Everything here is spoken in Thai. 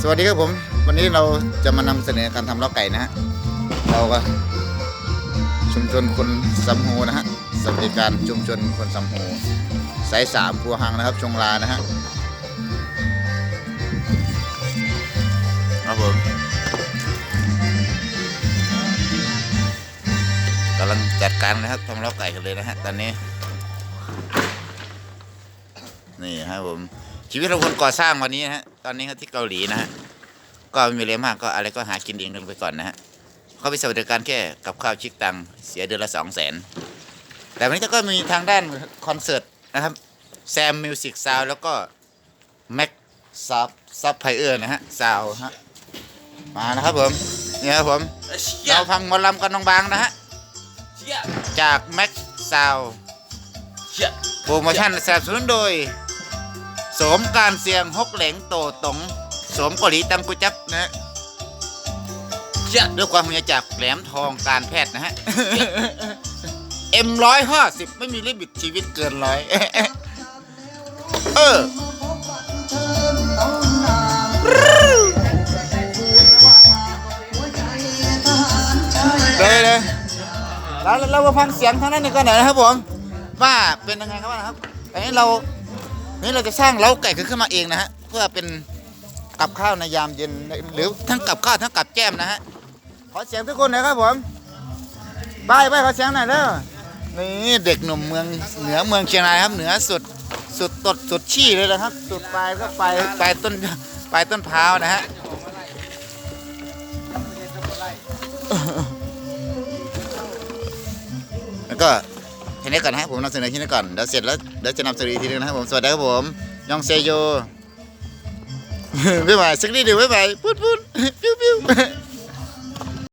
สวัสดีครับผม วันนี้เราจะมานำเสนอการทำล้อไก่นะฮะเราก็ชุมชนคนสำโหนะฮะสวัสดิการชุมชนคนสำโหสายสามพัวหังนะครับ ชงลานะฮะครับผมกำลังจัดการนะครับทำล้อไก่กันเลยนะฮะตอนนี้นี่ครับผมชีวิตเราคนก่อสร้างวันนี้นะฮะ ตอนนี้ก็ที่เกาหลีนะฮะก็ไม่มีอะไรมากก็อะไรก็หากินเองกันไปก่อนนะฮะเขาไปสวัสดิการแค่กับข้าวชิกตังค์เสียเดือนละสองแสนแต่วันนี้ก็มีทางด้านคอนเสิร์ตนะครับแซมมิวสิกซาวแล้วก็แม็กซับซับไพเออร์นะฮะซาวฮะมานะครับผมนี่ครับผมเราพังหมอลำกันบางๆนะฮะจากแม็กซาวโปรโมชั่นสนับสนุนโดยโสมการเสียงฮกเหลงโตตงสมกาหลีตังกุจับนะฮะด้วยความมีจากแหลมทองการแพทย์นะฮะเอ็มร้อยห้าสิบไม่มีลิมิตชีวิตเกินร้อยเออเลยเลยแล้วเรามาฟังเสียงทางนั้นกันหน่อยนะครับผม ว่าเป็นยังไงครับนะครับอันนี้เรา นนี้เราจะสร้างเล้าไก่ขึ้นมาเองนะฮะเพื่อเป็นกับข้าวในยามเย็นหรือทั้งกับข้าวทั้งกับแก้มนะฮะขอเสียงทุกคนหน่อยครับผมบายบายขอเสียงหน่อยเด้อนี่เด็กหนุ่มเมืองเหนือเมืองเชียงรายครับ เหนือสุดสุดตดสุดชี้เลยนะครับ สุดปลายก็ปลายปลายต้นปลายต้นพร้าวนะฮะแล้วก็ แค่นี้ก่อนนะฮะผมนำเสนอแค่นี้ก่อนเดี๋ยวเสร็จแล้วเดี๋ยวจะนำเสนออีกทีนึงนะครับผมสวัสดีครับผมยองเซโยบ๊ายบายสักนิดเดียวบ๊ายบายพูดพูดปิ้วปิ้ว